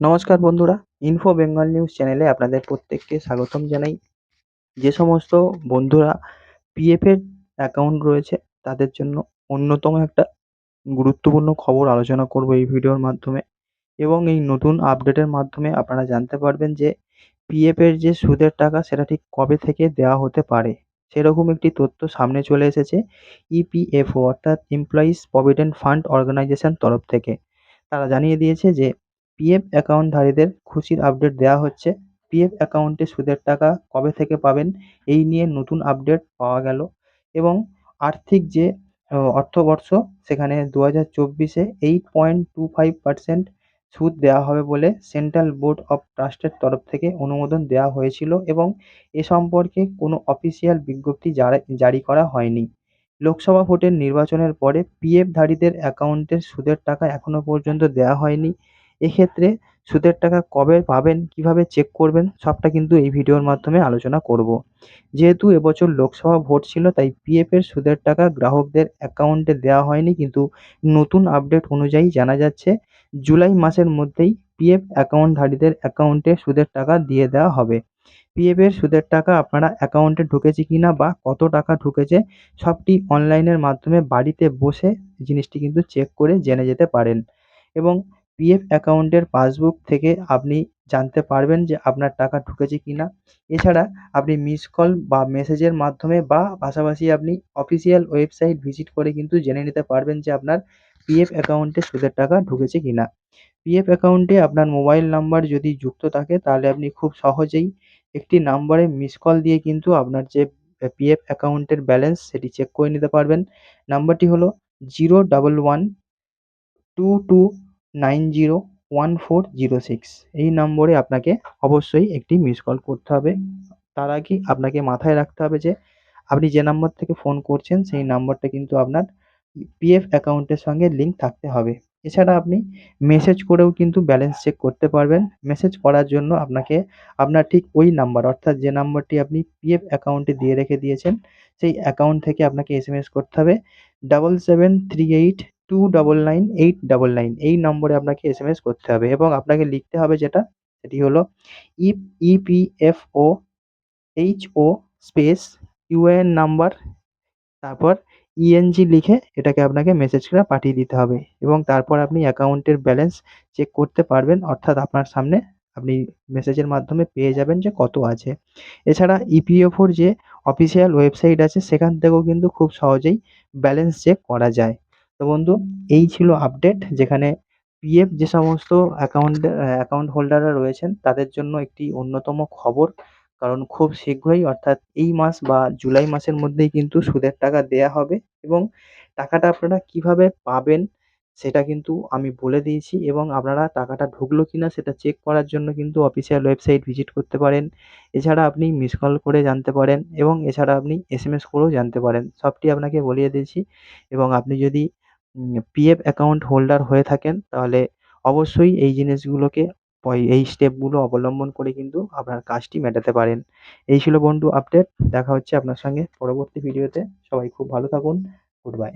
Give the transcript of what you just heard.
নমস্কার বন্ধুরা info Bengal news চ্যানেলে আপনাদের প্রত্যেককে স্বাগতম জানাই। যে সমস্ত বন্ধুরা পিএফের অ্যাকাউন্ট রয়েছে, তাদের জন্য অন্যতম একটা গুরুত্বপূর্ণ খবর আলোচনা করব এই ভিডিওর মাধ্যমে। এবং এই নতুন আপডেটের মাধ্যমে আপনারা জানতে পারবেন যে পিএফের যে সুদের টাকা, সেটা ঠিক কবে থেকে দেওয়া হতে পারে। সেরকম একটি তথ্য সামনে চলে এসেছে ইপিএফও অর্থাৎ এমপ্লয়িজ প্রভিডেন্ট ফান্ড অর্গানাইজেশন তরফ থেকে। তারা জানিয়ে দিয়েছে যে পিএফ অ্যাকাউন্টধারীদের খুশির আপডেট দেওয়া হচ্ছে। পিএফ অ্যাকাউন্টে সুদের টাকা কবে থেকে পাবেন এই নিয়ে নতুন আপডেট পাওয়া গেল এবং আর্থিক যে অর্থবর্ষ সেখানে দু হাজার চব্বিশে eight point two five percent সুদ দেওয়া হবে বলে সেন্ট্রাল বোর্ড অফ ট্রাস্টের তরফ থেকে অনুমোদন দেওয়া হয়েছিল এবং এ সম্পর্কে কোনো অফিসিয়াল বিজ্ঞপ্তি জারি করা হয়নি। লোকসভা ভোটের নির্বাচনের পরে পিএফধারীদের অ্যাকাউন্টের সুদের টাকা এখনও পর্যন্ত দেওয়া হয়নি। এক্ষেত্রে সুদের টাকা কবে পাবেন, কীভাবে চেক করবেন, সবটা কিন্তু এই ভিডিওর মাধ্যমে আলোচনা করব। যেহেতু এবছর লোকসভা ভোট ছিল, তাই পিএফের সুদের টাকা গ্রাহকদের অ্যাকাউন্টে দেওয়া হয়নি, কিন্তু নতুন আপডেট অনুযায়ী জানা যাচ্ছে, জুলাই মাসের মধ্যেই পিএফ অ্যাকাউন্টধারীদের অ্যাকাউন্টে সুদের টাকা দিয়ে দেওয়া হবে। পিএফের সুদের টাকা আপনারা অ্যাকাউন্টে ঢুকেছে কি না বা কত টাকা ঢুকেছে, সবটি অনলাইনের মাধ্যমে বাড়িতে বসে জিনিসটি কিন্তু চেক করে জেনে যেতে পারেন। এবং পিএফ অ্যাকাউন্টের পাসবুক থেকে আপনি জানতে পারবেন যে আপনার টাকা ঢুকেছে কি না। এছাড়া আপনি মিস কল বা মেসেজের মাধ্যমে বা পাশাপাশি আপনি অফিসিয়াল ওয়েবসাইট ভিজিট করে কিন্তু জেনে নিতে পারবেন যে আপনার পিএফ অ্যাকাউন্টে সুদের টাকা ঢুকেছে কি না। পিএফ অ্যাকাউন্টে আপনার মোবাইল নাম্বার যদি যুক্ত থাকে, তাহলে আপনি খুব সহজেই একটি নাম্বারে মিস কল দিয়ে কিন্তু আপনার যে পিএফ অ্যাকাউন্টের ব্যালেন্স সেটি চেক করে নিতে পারবেন। নাম্বারটি হলো zero double one two two nine zero one four zero six. এই নম্বরে আপনাকে অবশ্যই একটি মিস কল করতে হবে। তার আগে আপনাকে মাথায় রাখতে হবে যে, আপনি যে নাম্বার থেকে ফোন করছেন, সেই নাম্বারটা কিন্তু আপনার পিএফ অ্যাকাউন্টের সঙ্গে লিঙ্ক থাকতে হবে। এছাড়া আপনি মেসেজ করেও কিন্তু ব্যালেন্স চেক করতে পারবেন। মেসেজ করার জন্য আপনাকে, আপনার ঠিক ওই নাম্বার অর্থাৎ যে নাম্বারটি আপনি পিএফ অ্যাকাউন্টে দিয়ে রেখে দিয়েছেন, সেই অ্যাকাউন্ট থেকে আপনাকে এসএমএস করতে হবে। Double seven three eight two double nine eight double nine এই নম্বরে আপনাকে এসএমএস করতে হবে এবং আপনাকে লিখতে হবে যেটা, সেটি হলো EP EPFO HO space UAN number তারপর ইএনজি লিখে এটাকে আপনাকে মেসেজ করে পাঠিয়ে দিতে হবে এবং তারপর আপনি অ্যাকাউন্টের ব্যালেন্স চেক করতে পারবেন, অর্থাৎ আপনার সামনে আপনি মেসেজের মাধ্যমে পেয়ে যাবেন যে কত আছে। এছাড়া ইপিএফওর যে অফিসিয়াল ওয়েবসাইট আছে, সেখান থেকেও কিন্তু খুব সহজেই ব্যালেন্স চেক করা যায়। তো বন্ধু, এই ছিল আপডেট যেখানে পিএফ যে সমস্ত অ্যাকাউন্ট অ্যাকাউন্ট হোল্ডাররা রয়েছেন, তাদের জন্য একটি অন্যতম খবর। কারণ খুব শীঘ্রই, অর্থাৎ এই মাস বা জুলাই মাসের মধ্যেই কিন্তু সুদের টাকা দেয়া হবে এবং টাকাটা আপনারা কীভাবে পাবেন সেটা কিন্তু আমি বলে দিয়েছি এবং আপনারা টাকাটা ঢুকলো কি না সেটা চেক করার জন্য কিন্তু অফিসিয়াল ওয়েবসাইট ভিজিট করতে পারেন। এছাড়া আপনি মিস কল করে জানতে পারেন এবং এছাড়া আপনি এসএমএস করেও জানতে পারেন। সবটি আপনাকে বলিয়ে দিয়েছি এবং আপনি যদি পিএফ অ্যাকাউন্ট হোল্ডার হয়ে থাকেন, তাহলে অবশ্যই এই জিনিসগুলোকে এই স্টেপগুলো অবলম্বন করে কিন্তু আপনার কাজটি মেটাতে পারেন। এই ছিল বন্ধু আপডেট দেখা হচ্ছে আপনার সঙ্গে পরবর্তী ভিডিওতে সবাই খুব ভালো থাকুন গুড বাই